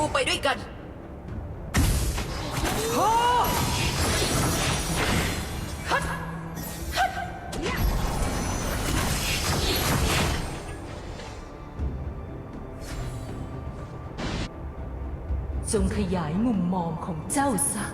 รูไปด้วยกันจงขยายมุมมองของเจ้าซะ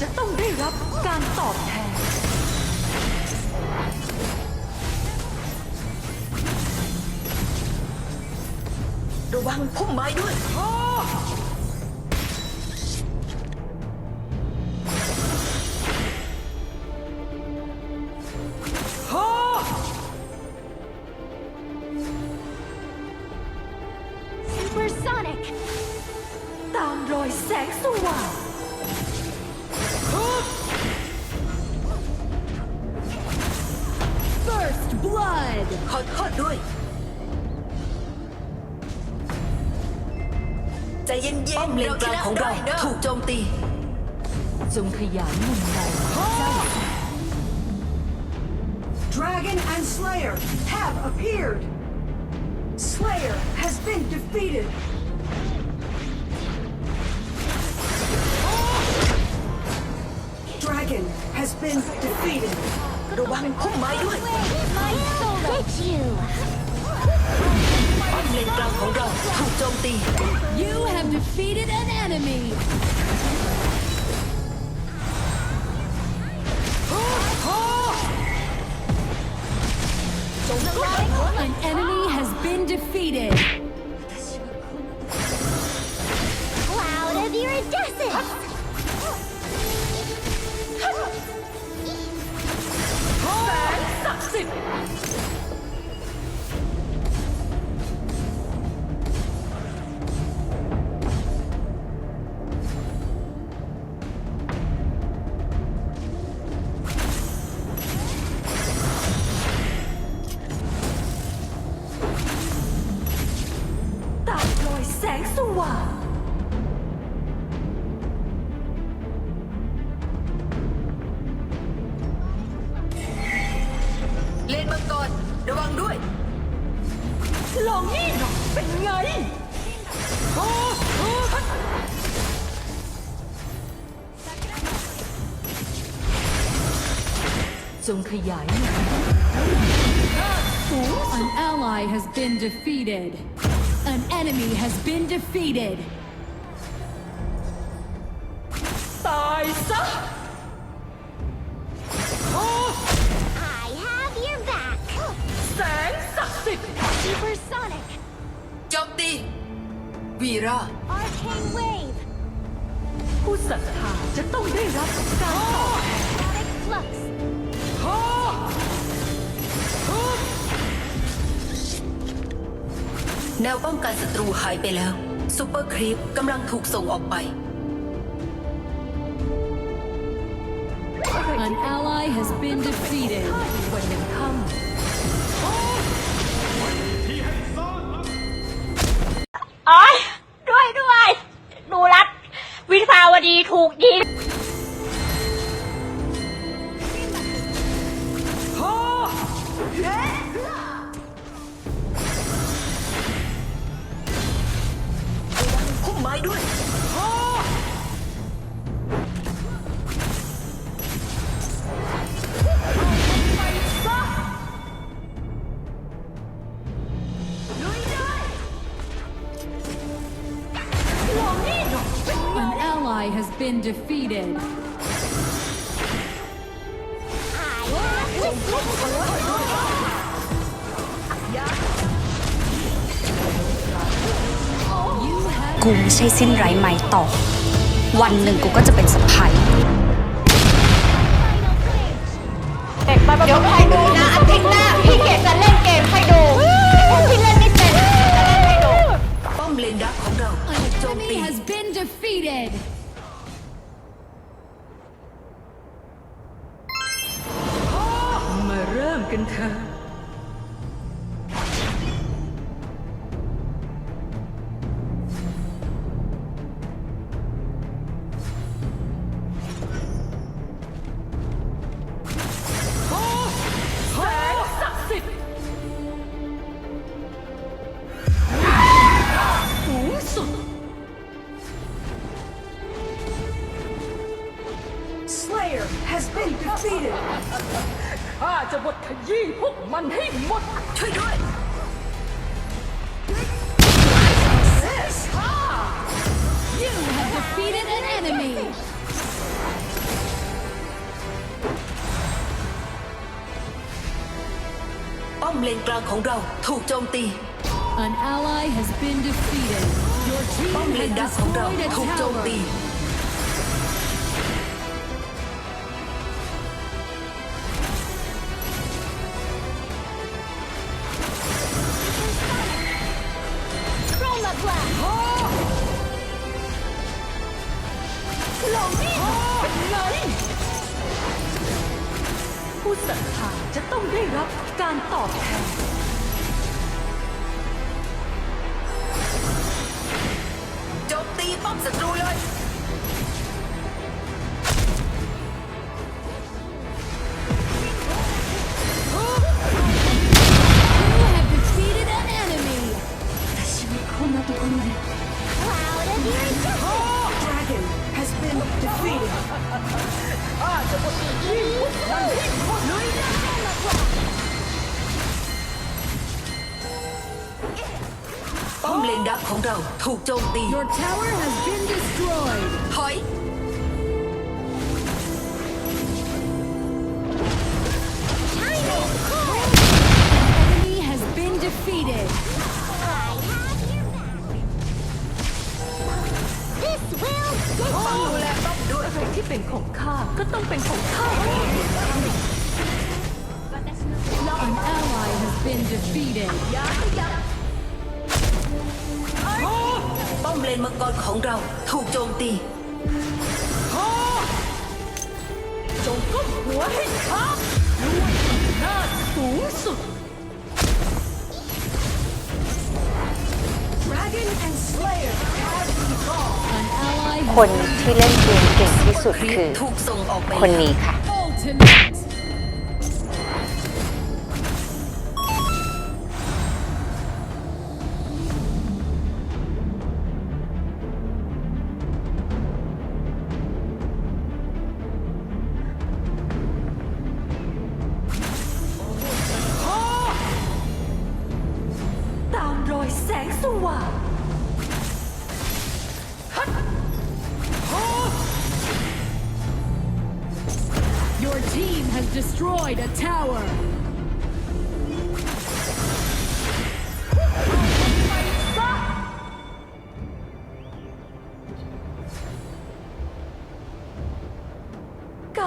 จะต้องได้รับการตอบแทน ระวังพุ่มไม้ด้วย อโทษด้วย ใจเย็นๆป้อมเลนกลางของเราได้นะถูกโจมตี จงขยายมุมมองของเจ้าซะ Dragon and Slayer have appeared. Slayer has been defeated. Dragon has been defeated. ระวังพุ่มไม้ด้วย My soul hit you! ป้อมเลนกลางของเราถูกโจมตี You have defeated an enemy. An enemy has been defeated. Cloud of iridescence! เลนมังกรระวังด้วย ลองนี่หน่อยเป็นไงจงขยายมุม An ally has been defeated. An enemy has been defeated. ตายซะ วีรา Arcane wave! ผู้ศรัทธาจะต้องได้รับการตอบแทน Sonic flux! แนวป้องกันศัตรูหายไปแล้วซูเปอร์ครีปกำลังถูกส่งออกไป An ally has been defeated. Ally has been defeated. I have wisdom! กูไม่ใช่สิ้นไร้ไม้ต่อ วันหนึ่งกูก็จะเป็นสะพาย Final flame! เดี๋ยวคอยดูนะอาทิตย์หน้า ยี้พวกมันให้หมด ช่วยด้วย You have defeated an enemy. ป้อมเลนกลางของเราถูกโจมตี An ally has been defeated. Your ป้อม team เลน has ดักของเรา destroyed a ถูกโจม tower. ตี ป้อมเลนดักของเราถูกโจมตี Your tower has been destroyed. ถอย Enemy has been defeated. I have your back. This will ป้อมดูแลป้อมด้วย อะไรที่เป็นของข้าก็ต้องเป็นของข้า An ally has been defeated. ป้อมเลนมังกรของเราถูกโจมตีจงก้มหัวให้ข้าด้วยหน้าจสูงสุด Dragon and Slayer have evolved. An ally คน has ที่เล่นเกมเก่งที่สุดครีคือ ถูกส่งออกไปคนนี้ค่ะ ultimate.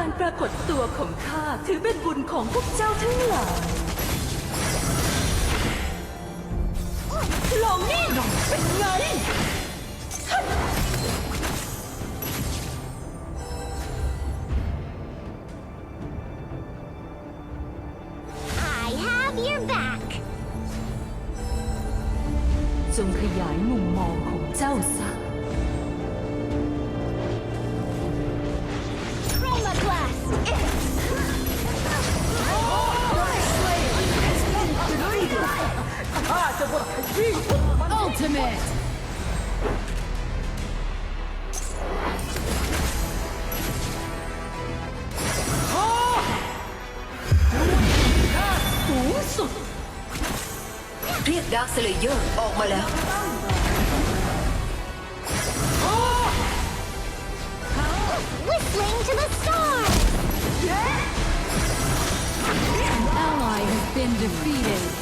การปรากฏตัวของข้าถือเป็นบุญของพวกเจ้าทั้งหลายลองนี่หน่อยเป็นไงาร์คสเลเยอร์ออกมาแล้ว Whistling to the stars. An ally has been defeated.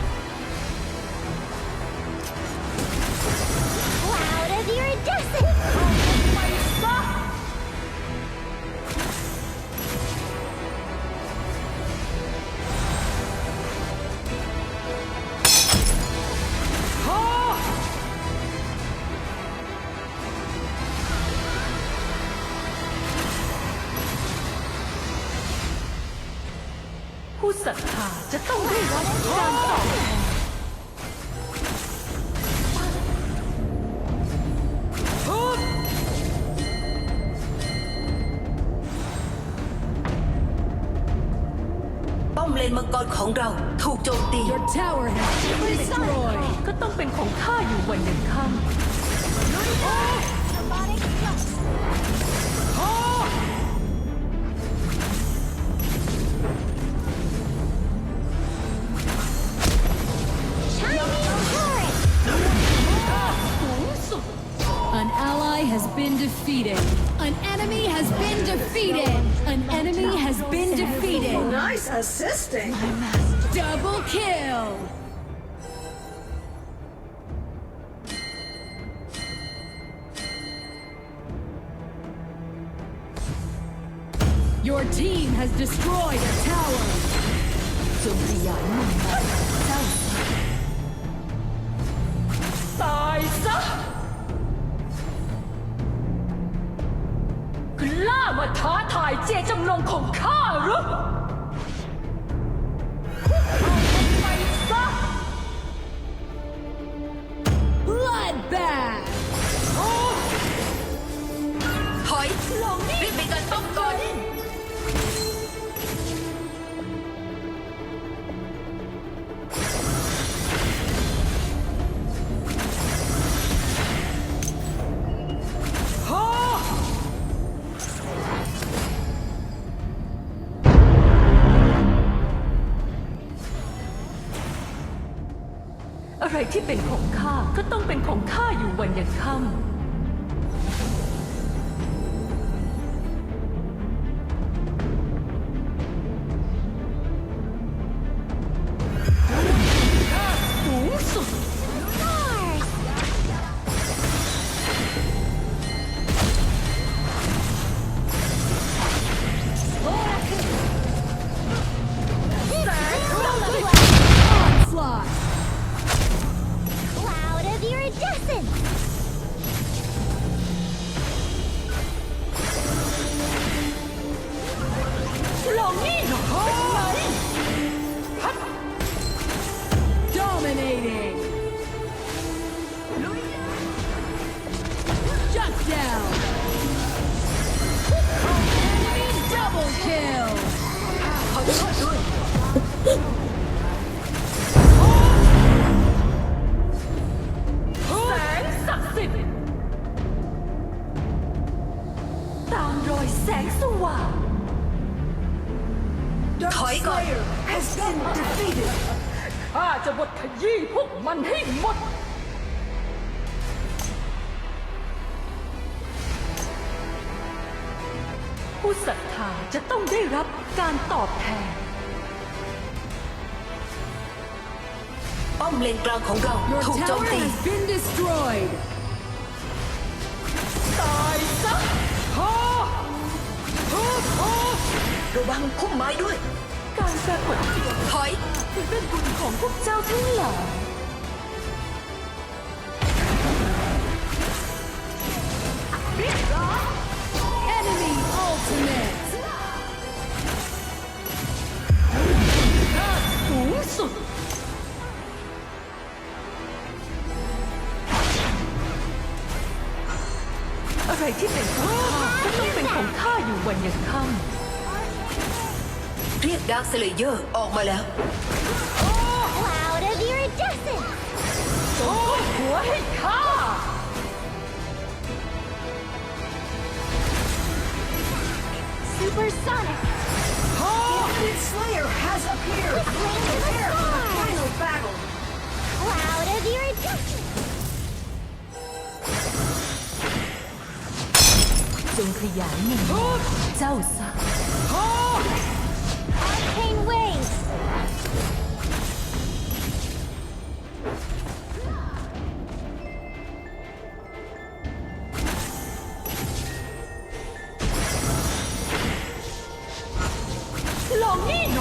นมังกรของเราถูกโจมตี Your tower has been destroyed. ก็ต้องเป็นของข้าอยู่วันยังค่ Robotic defeated. An enemy has been defeated. An enemy has been defeated. Nice assisting. Double kill. Your team has destroyed a tower. งของข้าหรือ ที่เป็นของข้าก็ต้องเป็นของข้าอยู่วันยังค่ำ Let's do it. ผู้ศรัทธาจะต้องได้รับการตอบแทน ป้อมเลนกลางของเรา Your ถูกโจม tower ตี has been destroyed. ตายซะฮ่าฮ่าฮ่าระวังพุ่มไม้ด้วย การปรากฏตัวถอยถือเป็นบุญของพวกเจ้าทั้งหลาย เรียกดาร์คสเลเยอร์ออกมาแล้ว Cloud of iridescent. จงก้มหัวให้ข้า Supersonic. Infinite Slayer has appeared. Flame to the Prepare for the sky. final battle. Cloud of iridescent. จงขยายหนึ่งเจ้าซะ Arcane!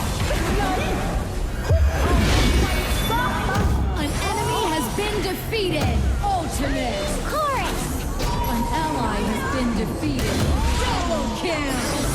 An enemy has been defeated! Ultimate! Chorus! An ally has been defeated! Double kill!